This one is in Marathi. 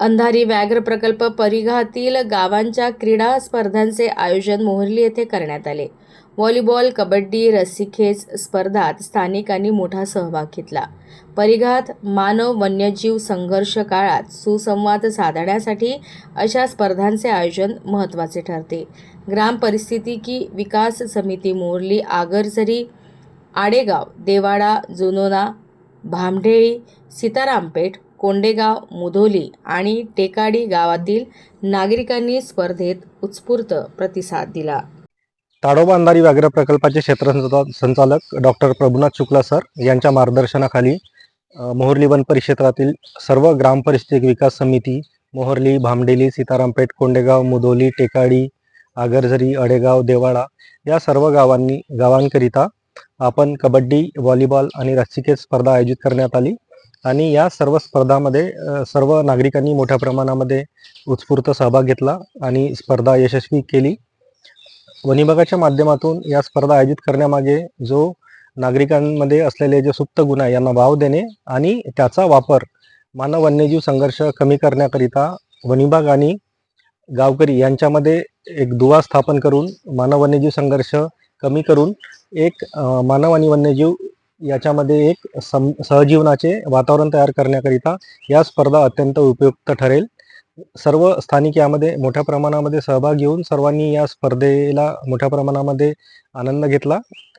अंधारी व्याघ्र प्रकल्प परिघातील गावांच्या क्रीडा स्पर्धांचे आयोजन मोहर्ली येथे करण्यात आले. व्हॉलीबॉल कबड्डी रस्सीखेच स्पर्धात स्थानिकांनी मोठा सहभाग घेतला. परिघात मानव वन्यजीव संघर्ष काळात सुसंवाद साधण्यासाठी अशा स्पर्धांचे आयोजन महत्त्वाचे ठरते. ग्राम परिस्थितिकी विकास समिती मोरली आगरझरी आडेगाव देवाडा जुनोना भामढेळी सीतारामपेठ कोंडेगाव मुधोली आणि टेकाडी गावातील नागरिकांनी स्पर्धेत उत्स्फूर्त प्रतिसाद दिला. ताडोबा अंधारी व्याघ्र प्रकल्पाचे क्षेत्र संचालक डॉक्टर प्रभुनाथ शुक्ला सर यांच्या मार्गदर्शनाखाली मोहर्ली वन परिक्षेत्रातील सर्व ग्रामपरिस्थिती विकास समिती मोहर्ली भामडेली सीतारामपेठ कोंडेगाव मुधोली टेकाडी आगरझरी अडेगाव देवाळा या सर्व गावांनी गावांकरिता आपण कबड्डी व्हॉलीबॉल आणि रस्सिकेत स्पर्धा आयोजित करण्यात आली. आणि या सर्व स्पर्धामध्ये सर्व नागरिकांनी मोठ्या प्रमाणामध्ये उत्स्फूर्त सहभाग घेतला आणि स्पर्धा यशस्वी केली. वनविभागाच्या माध्यमातून या स्पर्धा आयोजित करण्यामागे जो नागरिकांमध्ये असलेले जे सुप्त गुण आहे यांना वाव देणे आणि त्याचा वापर मानव वन्यजीव संघर्ष कमी करण्याकरिता वनविभाग आणि गावकरी यांच्यामध्ये एक दुवा स्थापन करून मानव वन्यजीव संघर्ष कमी करून एक मानव आणि वन्यजीव याच्यामध्ये एक सम सहजीवनाचे वातावरण तयार करण्याकरिता या स्पर्धा अत्यंत उपयुक्त ठरेल. सर्व स्थानिक यामध्ये मोठ्या प्रमाणामध्ये सहभाग घेऊन सर्वांनी या स्पर्धेला मोठ्या प्रमाणामध्ये आनंद घेतला.